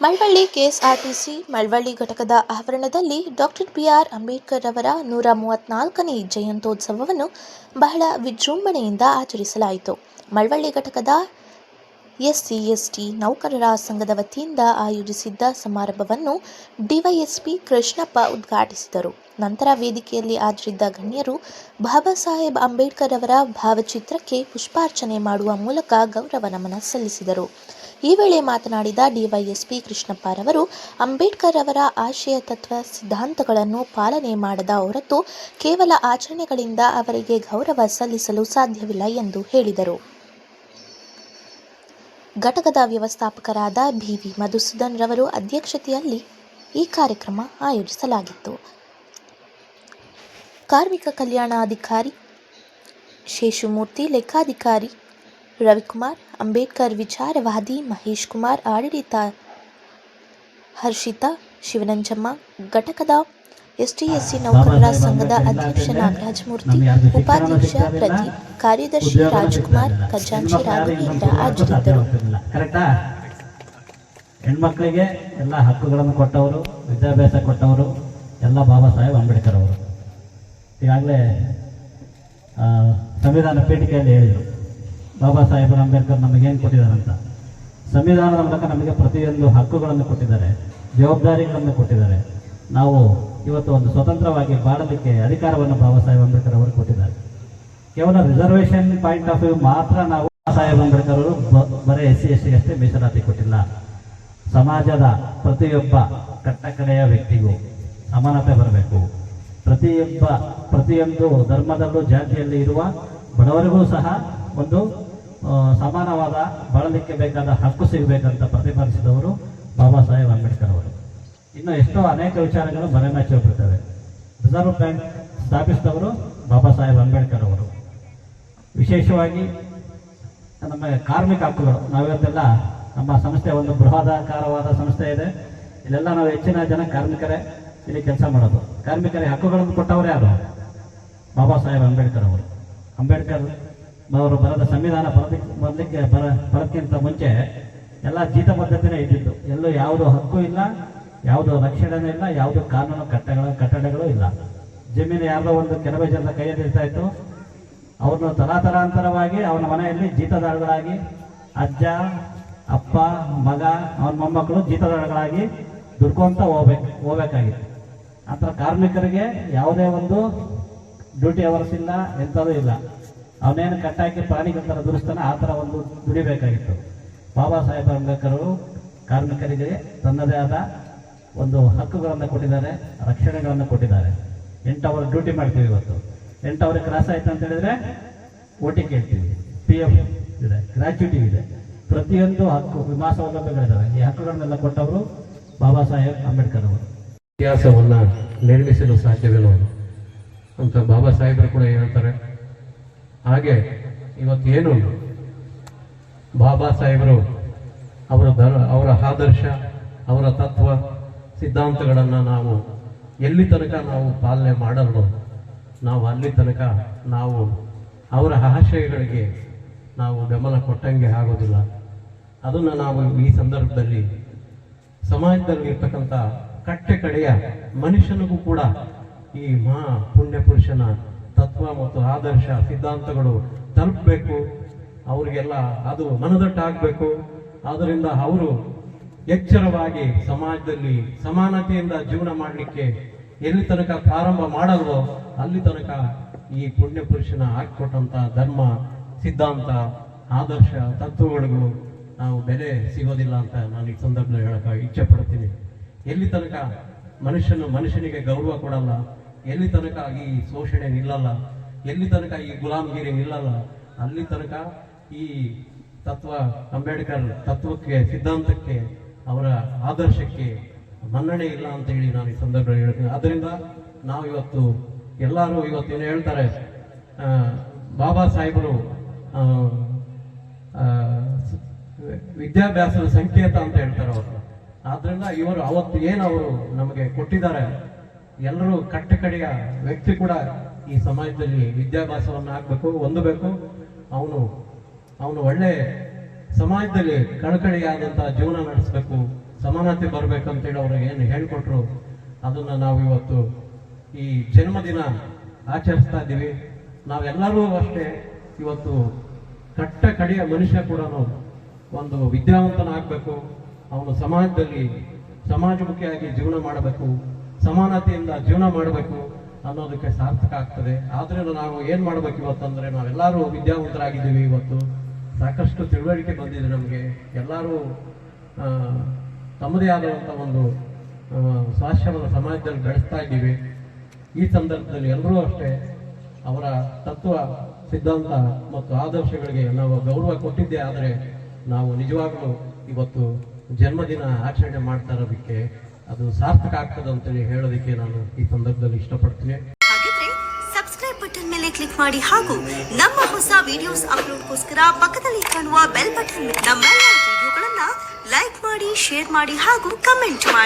Malavalli KSRTC Malavalli ಘಟಕದ ಆವರಣದಲ್ಲಿ doctor B R Ambedkar ಅವರ ನೂರ ಮೂವತ್ನಾಲ್ಕನೇ ಜಯಂತ್ಯೋತ್ಸವವನ್ನು ಬಹಳ ವಿಜೃಂಭಣೆಯಿಂದ ಆಚರಿಸಲಾಯಿತು. ಮಳವಳ್ಳಿ ಘಟಕದ ಎಸ್ಸಿ, ಎಸ್ಟಿ ನೌಕರರ ಸಂಘದ ವತಿಯಿಂದ ಆಯೋಜಿಸಿದ್ದ ಸಮಾರಂಭವನ್ನು ಡಿವೈಎಸ್ಪಿ ಕೃಷ್ಣಪ್ಪ ಉದ್ಘಾಟಿಸಿದರು. ನಂತರ ವೇದಿಕೆಯಲ್ಲಿ ಹಾಜರಿದ್ದ ಗಣ್ಯರು ಬಾಬಾ ಸಾಹೇಬ್ ಅಂಬೇಡ್ಕರ್ ಅವರ ಭಾವಚಿತ್ರಕ್ಕೆ ಪುಷ್ಪಾರ್ಚನೆ ಮಾಡುವ ಮೂಲಕ ಗೌರವ ನಮನ ಸಲ್ಲಿಸಿದರು. ಈ ವೇಳೆ ಮಾತನಾಡಿದ ಡಿವೈಎಸ್ಪಿ ಕೃಷ್ಣಪ್ಪರವರು, ಅಂಬೇಡ್ಕರ್ ಅವರ ಆಶಯ ತತ್ವ ಸಿದ್ಧಾಂತಗಳನ್ನು ಪಾಲನೆ ಮಾಡದ ಹೊರತು ಕೇವಲ ಆಚರಣೆಗಳಿಂದ ಅವರಿಗೆ ಗೌರವ ಸಲ್ಲಿಸಲು ಸಾಧ್ಯವಿಲ್ಲ ಎಂದು ಹೇಳಿದರು. ಘಟಕದ ವ್ಯವಸ್ಥಾಪಕರಾದ ಬಿವಿ ಮಧುಸೂದನ್ ರವರು ಅಧ್ಯಕ್ಷತೆಯಲ್ಲಿ ಈ ಕಾರ್ಯಕ್ರಮ ಆಯೋಜಿಸಲಾಗಿತ್ತು. ಕಾರ್ಮಿಕ ಕಲ್ಯಾಣಾಧಿಕಾರಿ ಶೇಷುಮೂರ್ತಿ, ಲೆಕ್ಕಾಧಿಕಾರಿ ರವಿಕುಮಾರ್, ಅಂಬೇಡ್ಕರ್ ವಿಚಾರವಾದಿ ಮಹೇಶ್ ಕುಮಾರ್, ಆಡಳಿತ ಹರ್ಷಿತಾ, ಶಿವನಂಜಮ್ಮ, ಘಟಕದ ಎಸ್ಟಿಎಸ್ಸಿ ನೌಕರರ ಸಂಘದ ಅಧ್ಯಕ್ಷ ನಾಗರಾಜಮೂರ್ತಿ, ಉಪಾಧ್ಯಕ್ಷ ಪ್ರದೀಪ್, ಕಾರ್ಯದರ್ಶಿ ರಾಜ್ಕುಮಾರ್, ಖಜಾಂಚಿ ರಾಘವೇಂದ್ರ ಹಾಜರಿದ್ದರು ಹೆಣ್ಮಕ್ಳಿಗೆ ಎಲ್ಲ ಹಕ್ಕುಗಳನ್ನು ಕೊಟ್ಟವರು, ವಿದ್ಯಾಭ್ಯಾಸ ಕೊಟ್ಟವರು, ಎಲ್ಲ ಬಾಬಾ ಸಾಹೇಬ್ ಅಂಬೇಡ್ಕರ್ ಅವರು. ಈಗಾಗಲೇ ಸಂವಿಧಾನ ಪೀಠಿಕೆಯಲ್ಲಿ ಹೇಳಿದರು. ಬಾಬಾ ಸಾಹೇಬ್ ಅಂಬೇಡ್ಕರ್ ನಮಗೇನು ಕೊಟ್ಟಿದ್ದಾರೆ ಅಂತ ಸಂವಿಧಾನದ ಮೂಲಕ ನಮಗೆ ಪ್ರತಿಯೊಂದು ಹಕ್ಕುಗಳನ್ನು ಕೊಟ್ಟಿದ್ದಾರೆ, ಜವಾಬ್ದಾರಿಗಳನ್ನು ಕೊಟ್ಟಿದ್ದಾರೆ. ನಾವು ಇವತ್ತು ಒಂದು ಸ್ವತಂತ್ರವಾಗಿ ಬಾಳಲಿಕ್ಕೆ ಅಧಿಕಾರವನ್ನು ಬಾಬಾ ಸಾಹೇಬ್ ಅಂಬೇಡ್ಕರ್ ಅವರು ಕೊಟ್ಟಿದ್ದಾರೆ. ಕೇವಲ ರಿಸರ್ವೇಷನ್ ಪಾಯಿಂಟ್ ಆಫ್ ವ್ಯೂ ಮಾತ್ರ ನಾವು ಬಾಬಾ ಸಾಹೇಬ್ ಅಂಬೇಡ್ಕರ್ ಅವರು ಬರೀ ಎಸ್ ಸಿ ಎಸ್ ಅಷ್ಟೇ ಮೀಸಲಾತಿ ಕೊಟ್ಟಿಲ್ಲ. ಸಮಾಜದ ಪ್ರತಿಯೊಬ್ಬ ಕಟ್ಟಕಡೆಯ ವ್ಯಕ್ತಿಗೂ ಸಮಾನತೆ ಬರಬೇಕು. ಪ್ರತಿಯೊಬ್ಬ, ಪ್ರತಿಯೊಂದು ಧರ್ಮದಲ್ಲೂ ಜಾತಿಯಲ್ಲಿ ಇರುವ ಬಡವರಿಗೂ ಸಹ ಒಂದು ಸಮಾನವಾದ ಬಳಲಿಕ್ಕೆ ಬೇಕಾದ ಹಕ್ಕು ಸಿಗಬೇಕಂತ ಪ್ರತಿಪಾದಿಸಿದವರು ಬಾಬಾ ಸಾಹೇಬ್ ಅಂಬೇಡ್ಕರ್ ಅವರು. ಇನ್ನು ಎಷ್ಟೋ ಅನೇಕ ವಿಚಾರಗಳು ಮರೆಮಾಚಿ ಹೋಗ್ಬಿಡ್ತವೆ ರಿಸರ್ವ್ ಬ್ಯಾಂಕ್ ಸ್ಥಾಪಿಸಿದವರು ಬಾಬಾ ಸಾಹೇಬ್ ಅಂಬೇಡ್ಕರ್ ಅವರು. ವಿಶೇಷವಾಗಿ ನಮ್ಮ ಕಾರ್ಮಿಕ ಹಕ್ಕುಗಳು. ನಾವಿವತ್ತೆಲ್ಲ ನಮ್ಮ ಸಂಸ್ಥೆ ಒಂದು ಬೃಹದಾಕಾರವಾದ ಸಂಸ್ಥೆ ಇದೆ. ಇಲ್ಲೆಲ್ಲ ನಾವು ಹೆಚ್ಚಿನ ಜನ ಕಾರ್ಮಿಕರೇ ಇಲ್ಲಿ ಕೆಲಸ ಮಾಡೋದು. ಕಾರ್ಮಿಕರಿಗೆ ಹಕ್ಕುಗಳನ್ನು ಕೊಟ್ಟವರೇ ಅದು ಬಾಬಾ ಸಾಹೇಬ್ ಅಂಬೇಡ್ಕರ್ ಅವರು. ಅಂಬೇಡ್ಕರ್ ಅವರು ಬರದ ಸಂವಿಧಾನ ಬರದಕ್ಕೆ ಬರಲಿಕ್ಕೆ ಬರ, ಬರೋಕ್ಕಿಂತ ಮುಂಚೆ ಎಲ್ಲ ಜೀತ ಪದ್ಧತಿನೇ ಇದ್ದಿದ್ದು. ಎಲ್ಲೂ ಯಾವುದು ಹಕ್ಕು ಇಲ್ಲ, ಯಾವುದು ರಕ್ಷಣೆನೂ ಇಲ್ಲ, ಯಾವುದು ಕಾನೂನು ಕಟ್ಟಗಳ, ಕಟ್ಟಡಗಳು ಇಲ್ಲ. ಜಮೀನು ಯಾರದೋ ಒಂದು ಕೆಲವೇ ಜನರ ಕೈಯಲ್ಲಿ ಇರ್ತಾ ಇತ್ತು. ಅವ್ರನ್ನ ತಲಾತಲಾಂತರವಾಗಿ ಅವನ ಮನೆಯಲ್ಲಿ ಜೀತದಾಳುಗಳಾಗಿ ಅಜ್ಜ, ಅಪ್ಪ, ಮಗ ಅವನ ಮೊಮ್ಮಕ್ಕಳು ಜೀತದಾಳುಗಳಾಗಿ ದುಡ್ಕೊಂತ ಹೋಗ್ಬೇಕು, ಹೋಗ್ಬೇಕಾಗಿತ್ತು. ಆ ಥರ ಕಾರ್ಮಿಕರಿಗೆ ಯಾವುದೇ ಒಂದು ಡ್ಯೂಟಿ ಅವರ್ಸ್ ಇಲ್ಲ ಎಂಥದೂ ಇಲ್ಲ. ಅವನೇನು ಕಟ್ಟಾಕಿ ಪ್ರಾಣಿಗಳ ಥರ ದುಡಿಸ್ತಾನೆ ಆ ಥರ ಒಂದು ದುಡಿಬೇಕಾಗಿತ್ತು. ಬಾಬಾ ಸಾಹೇಬ್ ಅಂಬೇಡ್ಕರ್ ಅವರು ಕಾರ್ಮಿಕರಿಗೆ ತನ್ನದೇ ಆದ ಒಂದು ಹಕ್ಕುಗಳನ್ನು ಕೊಟ್ಟಿದ್ದಾರೆ, ರಕ್ಷಣೆಗಳನ್ನು ಕೊಟ್ಟಿದ್ದಾರೆ. ಎಂಟು ಅವರ್ ಡ್ಯೂಟಿ ಮಾಡ್ತೀವಿ ಇವತ್ತು. ಎಂಟು ಅವರ್ ಕ್ರಾಸ್ ಆಯ್ತು ಅಂತ ಹೇಳಿದ್ರೆ ಓಟಿ ಕೇಳ್ತೀವಿ ಪಿ ಎಫ್ ಇದೆ, ಗ್ರಾಚ್ಯುಟಿ ಇದೆ. ಪ್ರತಿಯೊಂದು ಹಕ್ಕು, ವಿಮಾ ಸೌಲಭ್ಯಗಳಿದ್ದಾವೆ ಈ ಹಕ್ಕುಗಳನ್ನೆಲ್ಲ ಕೊಟ್ಟವರು ಬಾಬಾ ಸಾಹೇಬ್ ಅಂಬೇಡ್ಕರ್ ಅವರು ಇತಿಹಾಸವನ್ನು ನಿರ್ಮಿಸಲು ಸಾಧ್ಯವಿಲ್ಲ ಅಂತ ಬಾಬಾ ಸಾಹೇಬರು ಕೂಡ ಹೇಳ್ತಾರೆ. ಹಾಗೆ ಇವತ್ತೇನು ಬಾಬಾ ಸಾಹೇಬರು ಅವರ ಧರ್ಮ ಅವರ ಆದರ್ಶ, ಅವರ ತತ್ವ, ಸಿದ್ಧಾಂತಗಳನ್ನು ನಾವು ಎಲ್ಲಿ ತನಕ ನಾವು ಪಾಲನೆ ಮಾಡಲು ನಾವು ಅಲ್ಲಿ ತನಕ ನಾವು ಅವರ ಆಶಯಗಳಿಗೆ ನಾವು ಬೆಂಬಲ ಕೊಟ್ಟಂಗೆ ಆಗೋದಿಲ್ಲ. ಅದನ್ನು ನಾವು ಈ ಸಂದರ್ಭದಲ್ಲಿ ಸಮಾಜದಲ್ಲಿ ಇರ್ತಕ್ಕಂಥ ಕಟ್ಟೆ ಕಡೆಯ ಮನುಷ್ಯನಿಗೂ ಕೂಡ ಈ ಮಹಾ ಪುಣ್ಯ ಪುರುಷನ ತತ್ವ ಮತ್ತು ಆದರ್ಶ ಸಿದ್ಧಾಂತಗಳು ತಲುಪಬೇಕು. ಅವರಿಗೆಲ್ಲ ಅದು ಮನದಟ್ಟಾಗಬೇಕು. ಆದ್ದರಿಂದ ಅವರು ಎಚ್ಚರವಾಗಿ ಸಮಾಜದಲ್ಲಿ ಸಮಾನತೆಯಿಂದ ಜೀವನ ಮಾಡಲಿಕ್ಕೆ ಎಲ್ಲಿ ತನಕ ಪ್ರಾರಂಭ ಮಾಡಲ್ವೋ ಅಲ್ಲಿ ತನಕ ಈ ಪುಣ್ಯ ಪುರುಷನ ಹಾಕಿಕೊಟ್ಟಂಥ ಧರ್ಮ, ಸಿದ್ಧಾಂತ, ಆದರ್ಶ ತತ್ವಗಳಿಗೂ ನಾವು ಬೆಲೆ ಸಿಗೋದಿಲ್ಲ ಅಂತ ನಾನು ಈ ಸಂದರ್ಭದಲ್ಲಿ ಹೇಳಕ್ಕೆ ಇಚ್ಛೆ ಪಡ್ತೀನಿ. ಎಲ್ಲಿ ತನಕ ಮನುಷ್ಯನು ಮನುಷ್ಯನಿಗೆ ಗೌರವ ಕೊಡಲ್ಲ ಎಲ್ಲಿ ತನಕ ಈ ಶೋಷಣೆ ನಿಲ್ಲಲ್ಲ? ಎಲ್ಲಿ ತನಕ ಈ ಗುಲಾಮಗಿರಿ ನಿಲ್ಲಲ್ಲ? ಅಲ್ಲಿ ತನಕ ಈ ತತ್ವ, ಅಂಬೇಡ್ಕರ್ ತತ್ವಕ್ಕೆ, ಸಿದ್ಧಾಂತಕ್ಕೆ, ಅವರ ಆದರ್ಶಕ್ಕೆ ಮನ್ನಣೆ ಇಲ್ಲ ಅಂತ ಹೇಳಿ ನಾನು ಈ ಸಂದರ್ಭದಲ್ಲಿ ಹೇಳ್ತೀನಿ. ಅದರಿಂದ ನಾವು ಇವತ್ತು ಎಲ್ಲರೂ ಇವತ್ತು ಏನು ಹೇಳ್ತಾರೆ ಬಾಬಾ ಸಾಹೇಬರು ವಿದ್ಯಾಭ್ಯಾಸದ ಸಂಕೇತ ಅಂತ ಹೇಳ್ತಾರೆ ಅವರು. ಆದ್ರಿಂದ ಇವರು ಅವತ್ತು ಏನು ಅವರು ನಮಗೆ ಕೊಟ್ಟಿದ್ದಾರೆ ಎಲ್ಲರೂ ಕಟ್ಟ ಕಡೆಯ ವ್ಯಕ್ತಿ ಕೂಡ ಈ ಸಮಾಜದಲ್ಲಿ ವಿದ್ಯಾಭ್ಯಾಸವನ್ನು ಆಗ್ಬೇಕು, ಹೊಂದಬೇಕು. ಅವನು ಅವನು ಒಳ್ಳೆ ಸಮಾಜದಲ್ಲಿ ಕಳಕಳಿಯಾದಂತಹ ಜೀವನ ನಡೆಸಬೇಕು, ಸಮಾನತೆ ಬರಬೇಕಂತೇಳಿ ಅವ್ರಿಗೆ ಏನು ಹೇಳಿಕೊಟ್ರು, ಅದನ್ನು ನಾವು ಇವತ್ತು ಈ ಜನ್ಮದಿನ ಆಚರಿಸ್ತಾ ಇದ್ದೀವಿ. ನಾವೆಲ್ಲರೂ ಅಷ್ಟೇ ಇವತ್ತು ಕಟ್ಟ ಕಡೆಯ ಮನುಷ್ಯ ಕೂಡ ಒಂದು ವಿದ್ಯಾವಂತನಾಗಬೇಕು. ಅವನು ಸಮಾಜದಲ್ಲಿ ಸಮಾಜಮುಖಿಯಾಗಿ ಜೀವನ ಮಾಡಬೇಕು. ಸಮಾನತೆಯಿಂದ ಜೀವನ ಮಾಡಬೇಕು ಅನ್ನೋದಕ್ಕೆ ಸಾರ್ಥಕ ಆಗ್ತದೆ. ಆದ್ರಿಂದ ನಾವು ಏನು ಮಾಡ್ಬೇಕು ಇವತ್ತಂದರೆ ನಾವೆಲ್ಲರೂ ವಿದ್ಯಾವಂತರಾಗಿದ್ದೀವಿ ಇವತ್ತು. ಸಾಕಷ್ಟು ತಿಳುವಳಿಕೆ ಬಂದಿದೆ ನಮಗೆ. ಎಲ್ಲರೂ ತಮ್ಮದೇ ಆದಂಥ ಒಂದು ಸ್ವಾಶ್ರಮದ ಸಮಾಜದಲ್ಲಿ ಬೆಳೆಸ್ತಾ ಇದ್ದೀವಿ. ಈ ಸಂದರ್ಭದಲ್ಲಿ ಎಲ್ಲರೂ ಅಷ್ಟೇ ಅವರ ತತ್ವ, ಸಿದ್ಧಾಂತ ಮತ್ತು ಆದರ್ಶಗಳಿಗೆ ನಾವು ಗೌರವ ಕೊಟ್ಟಿದ್ದೇ ಆದರೆ ನಾವು ನಿಜವಾಗ್ಲೂ ಇವತ್ತು ಜನ್ಮದಿನ ಆಚರಣೆ ಮಾಡ್ತಾ ಇರೋದಕ್ಕೆ ಅದು ಸಾರ್ಥಕ ಆಗ್ತದೆ ಅಂತೇಳಿ ಹೇಳೋದಕ್ಕೆ ನಾನು ಈ ಸಂದರ್ಭದಲ್ಲಿ ಇಷ್ಟಪಡ್ತೀನಿ. ಹಾಗಿದ್ರೆ ಸಬ್ಸ್ಕ್ರೈಬ್ ಬಟನ್ ಮೇಲೆ ಕ್ಲಿಕ್ ಮಾಡಿ ಹಾಗೂ ನಮ್ಮ ಹೊಸ ವಿಡಿಯೋಸ್ ಅಪ್ಲೋಡ್ಗೋಸ್ಕರ ಪಕ್ಕದಲ್ಲಿ ಕಾಣುವ ಬೆಲ್ ಬಟನ್ ನಮ್ಮ ವಿಡಿಯೋಗಳನ್ನ ಲೈಕ್ ಮಾಡಿ ಶೇರ್ ಮಾಡಿ ಹಾಗೂ ಕಮೆಂಟ್ ಮಾಡಿ.